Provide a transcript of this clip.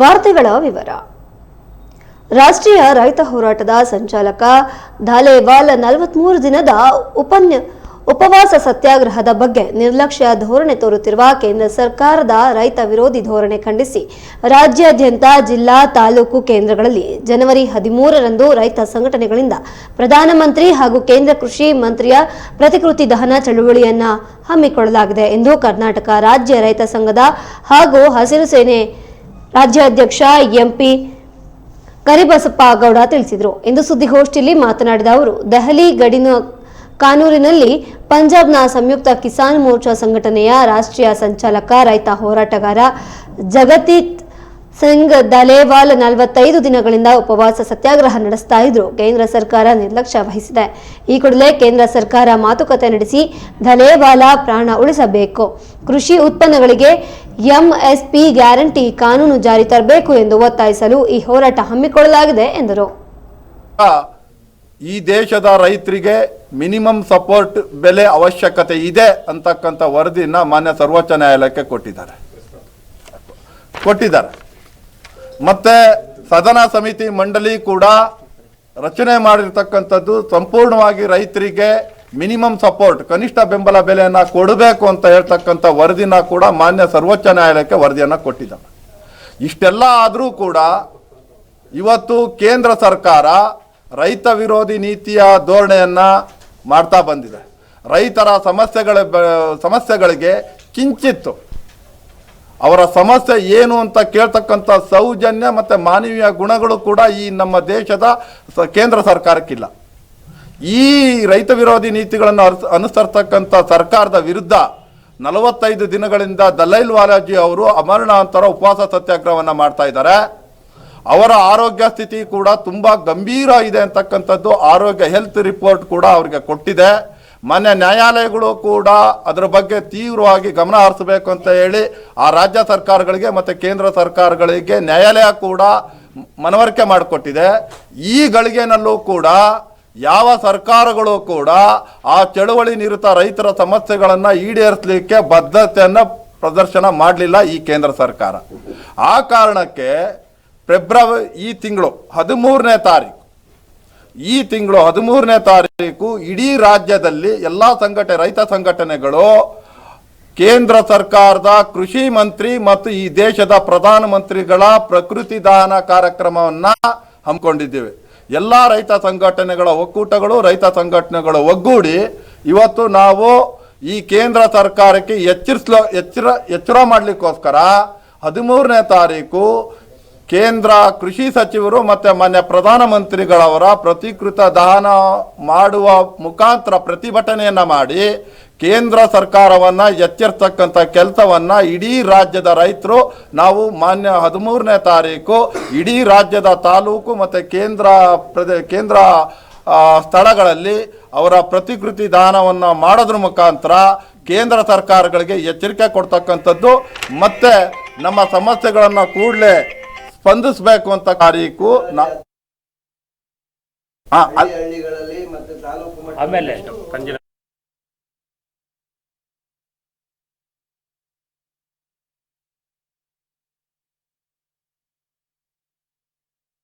ವಾರ್ತೆಗಳ ವಿವರ. ರಾಷ್ಟ್ರೀಯ ರೈತ ಹೋರಾಟದ ಸಂಚಾಲಕ ಧಾಲೇವಾಲ್ ನಲವತ್ಮೂರು ದಿನದ ಉಪನ್ಯ, ಉಪವಾಸ ಸತ್ಯಾಗ್ರಹದ ಬಗ್ಗೆ ನಿರ್ಲಕ್ಷ್ಯ ಧೋರಣೆ ತೋರುತ್ತಿರುವ ಕೇಂದ್ರ ಸರ್ಕಾರದ ರೈತ ವಿರೋಧಿ ಧೋರಣೆ ಖಂಡಿಸಿ, ರಾಜ್ಯಾದ್ಯಂತ ಜಿಲ್ಲಾ ತಾಲೂಕು ಕೇಂದ್ರಗಳಲ್ಲಿ ಜನವರಿ ಹದಿಮೂರರಂದು ರೈತ ಸಂಘಟನೆಗಳಿಂದ ಪ್ರಧಾನಮಂತ್ರಿ ಹಾಗೂ ಕೇಂದ್ರ ಕೃಷಿ ಮಂತ್ರಿಯ ಪ್ರತಿಕೃತಿ ದಹನ ಚಳುವಳಿಯನ್ನ ಹಮ್ಮಿಕೊಳ್ಳಲಾಗಿದೆ ಎಂದು ಕರ್ನಾಟಕ ರಾಜ್ಯ ರೈತ ಸಂಘದ ಹಾಗೂ ಹಸಿರು ಸೇನೆ ರಾಜ್ಯಾಧ್ಯಕ್ಷ ಎಂಪಿ ಕರಿಬಸಪ್ಪ ಗೌಡ ತಿಳಿಸಿದರು. ಇಂದು ಸುದ್ದಿಗೋಷ್ಠಿಯಲ್ಲಿ ಮಾತನಾಡಿದ ಅವರು, ದೆಹಲಿ ಗಡಿನ ಕಾನೂರಿನಲ್ಲಿ ಪಂಜಾಬ್ನ ಸಂಯುಕ್ತ ಕಿಸಾನ್ ಮೋರ್ಚಾ ಸಂಘಟನೆಯ ರಾಷ್ಟ್ರೀಯ ಸಂಚಾಲಕ, ರೈತ ಹೋರಾಟಗಾರ ಜಗತೀತ್ ಸಿಂಗ್ ದಲೇವಾಲ್ ನಲವತ್ತೈದು ದಿನಗಳಿಂದ ಉಪವಾಸ ಸತ್ಯಾಗ್ರಹ ನಡೆಸ್ತಾ ಇದ್ರು. ಕೇಂದ್ರ ಸರ್ಕಾರ ನಿರ್ಲಕ್ಷ್ಯ ವಹಿಸಿದೆ. ಈ ಕೂಡಲೇ ಕೇಂದ್ರ ಸರ್ಕಾರ ಮಾತುಕತೆ ನಡೆಸಿ ದಲೇವಾಲ ಪ್ರಾಣ ಉಳಿಸಬೇಕು. ಕೃಷಿ ಉತ್ಪನ್ನಗಳಿಗೆ ಎಂಎಸ್ಪಿ ಗ್ಯಾರಂಟಿ ಕಾನೂನು ಜಾರಿ ತರಬೇಕು ಎಂದು ಒತ್ತಾಯಿಸಲು ಈ ಹೋರಾಟ ಹಮ್ಮಿಕೊಳ್ಳಲಾಗಿದೆ ಎಂದರು. ಈ ದೇಶದ ರೈತರಿಗೆ ಮಿನಿಮಮ್ ಸಪೋರ್ಟ್ ಬೆಲೆ ಅವಶ್ಯಕತೆ ಇದೆ ಅಂತಕ್ಕಂಥ ವರದಿನ ಮಾನ್ಯ ಸರ್ವೋಚ್ಚ ನ್ಯಾಯಾಲಯಕ್ಕೆ ಕೊಟ್ಟಿದ್ದಾರೆ. ಕೊಟ್ಟಿದ್ದಾರೆ. ಮತ್ತೆ ಸದನ ಸಮಿತಿ ಮಂಡಳಿ ಕೂಡ ರಚನೆ ಮಾಡಿರ್ತಕ್ಕಂಥದ್ದು ಸಂಪೂರ್ಣವಾಗಿ ರೈತರಿಗೆ ಮಿನಿಮಮ್ ಸಪೋರ್ಟ್, ಕನಿಷ್ಠ ಬೆಂಬಲ ಬೆಲೆಯನ್ನ ಕೊಡಬೇಕು ಅಂತ ಹೇಳ್ತಕ್ಕಂಥ ವರದಿನ ಕೂಡ ಮಾನ್ಯ ಸರ್ವೋಚ್ಚ ನ್ಯಾಯಾಲಯಕ್ಕೆ ವರದಿಯನ್ನು ಕೊಟ್ಟಿದ್ದಾರೆ ಇಷ್ಟೆಲ್ಲ ಆದರೂ ಕೂಡ ಇವತ್ತು ಕೇಂದ್ರ ಸರ್ಕಾರ ರೈತ ವಿರೋಧಿ ನೀತಿಯ ಧೋರಣೆಯನ್ನು ಮಾಡ್ತಾ ಬಂದಿದೆ. ರೈತರ ಸಮಸ್ಯೆಗಳ ಸಮಸ್ಯೆಗಳಿಗೆ ಕಿಂಚಿತ್ತು. ಅವರ ಸಮಸ್ಯೆ ಏನು ಅಂತ ಕೇಳ್ತಕ್ಕಂಥ ಸೌಜನ್ಯ ಮತ್ತು ಮಾನವೀಯ ಗುಣಗಳು ಕೂಡ ಈ ನಮ್ಮ ದೇಶದ ಕೇಂದ್ರ ಸರ್ಕಾರಕ್ಕಿಲ್ಲ. ಈ ರೈತ ವಿರೋಧಿ ನೀತಿಗಳನ್ನು ಅನುಸರಿಸತಕ್ಕಂಥ ಸರ್ಕಾರದ ವಿರುದ್ಧ ನಲವತ್ತೈದು ದಿನಗಳಿಂದ ದಲೈಲ್ ವಾಲಾಜಿ ಅವರು ಅಮರಣಾಂತರ ಉಪವಾಸ ಸತ್ಯಾಗ್ರಹವನ್ನು ಮಾಡ್ತಾ ಇದ್ದಾರೆ. ಅವರ ಆರೋಗ್ಯ ಸ್ಥಿತಿ ಕೂಡ ತುಂಬ ಗಂಭೀರ ಇದೆ ಅಂತಕ್ಕಂಥದ್ದು ಆರೋಗ್ಯ ಹೆಲ್ತ್ ರಿಪೋರ್ಟ್ ಕೂಡ ಅವರಿಗೆ ಕೊಟ್ಟಿದೆ. ಮಾನ್ಯ ನ್ಯಾಯಾಲಯಗಳು ಕೂಡ ಅದರ ಬಗ್ಗೆ ತೀವ್ರವಾಗಿ ಗಮನ ಹರಿಸಬೇಕು ಅಂತ ಹೇಳಿ ಆ ರಾಜ್ಯ ಸರ್ಕಾರಗಳಿಗೆ ಮತ್ತು ಕೇಂದ್ರ ಸರ್ಕಾರಗಳಿಗೆ ನ್ಯಾಯಾಲಯ ಕೂಡ ಮನವರಿಕೆ ಮಾಡಿಕೊಟ್ಟಿದೆ. ಈ ಗಳಿಗೆನಲ್ಲೂ ಕೂಡ ಯಾವ ಸರ್ಕಾರಗಳು ಕೂಡ ಆ ಚಳುವಳಿ ನಿರತ ರೈತರ ಸಮಸ್ಯೆಗಳನ್ನು ಈಡೇರಿಸಲಿಕ್ಕೆ ಬದ್ಧತೆಯನ್ನು ಪ್ರದರ್ಶನ ಮಾಡಲಿಲ್ಲ ಈ ಕೇಂದ್ರ ಸರ್ಕಾರ. ಆ ಕಾರಣಕ್ಕೆ ಫೆಬ್ರವರಿ ಈ ತಿಂಗಳು ಹದಿಮೂರನೇ ತಾರೀಕು, ಈ ತಿಂಗಳು ಹದಿಮೂರನೇ ತಾರೀಕು ಇಡೀ ರಾಜ್ಯದಲ್ಲಿ ಎಲ್ಲ ಸಂಘಟನೆ, ರೈತ ಸಂಘಟನೆಗಳು, ಕೇಂದ್ರ ಸರ್ಕಾರದ ಕೃಷಿ ಮಂತ್ರಿ ಮತ್ತು ಈ ದೇಶದ ಪ್ರಧಾನಮಂತ್ರಿಗಳ ಪ್ರಕೃತಿ ದಾನ ಕಾರ್ಯಕ್ರಮವನ್ನು ಹಮ್ಮಿಕೊಂಡಿದ್ದೇವೆ. ಎಲ್ಲ ರೈತ ಸಂಘಟನೆಗಳ ಒಕ್ಕೂಟಗಳು, ರೈತ ಸಂಘಟನೆಗಳು ಒಗ್ಗೂಡಿ ಇವತ್ತು ನಾವು ಈ ಕೇಂದ್ರ ಸರ್ಕಾರಕ್ಕೆ ಎಚ್ಚರಿಸಲು, ಎಚ್ಚರ ಎಚ್ಚರ ಮಾಡಲಿಕ್ಕೋಸ್ಕರ ಹದಿಮೂರನೇ ತಾರೀಕು ಕೇಂದ್ರ ಕೃಷಿ ಸಚಿವರು ಮತ್ತು ಮಾನ್ಯ ಪ್ರಧಾನಮಂತ್ರಿಗಳವರ ಪ್ರತಿಕೃತ ದಹನ ಮಾಡುವ ಮುಖಾಂತರ ಪ್ರತಿಭಟನೆಯನ್ನು ಮಾಡಿ ಕೇಂದ್ರ ಸರ್ಕಾರವನ್ನ ಎಚ್ಚರಿಸ್ತಕ್ಕಂಥ ಕೆಲಸವನ್ನು ಇಡೀ ರಾಜ್ಯದ ರೈತರು ನಾವು ಮಾನ್ಯ ಹದಿಮೂರನೇ ತಾರೀಕು ಇಡೀ ರಾಜ್ಯದ ತಾಲೂಕು ಮತ್ತು ಕೇಂದ್ರ ಪ್ರದೇ ಕೇಂದ್ರ ಸ್ಥಳಗಳಲ್ಲಿ ಅವರ ಪ್ರತಿಕೃತಿ ದಾನವನ್ನು ಮಾಡೋದ್ರ ಮುಖಾಂತರ ಕೇಂದ್ರ ಸರ್ಕಾರಗಳಿಗೆ ಎಚ್ಚರಿಕೆ ಕೊಡ್ತಕ್ಕಂಥದ್ದು. ಮತ್ತು ನಮ್ಮ ಸಮಸ್ಯೆಗಳನ್ನು ಕೂಡಲೇ ಸ್ಪಂದಿಸಬೇಕು ಅಂತ ತಾರೀಕು. ಆಮೇಲೆ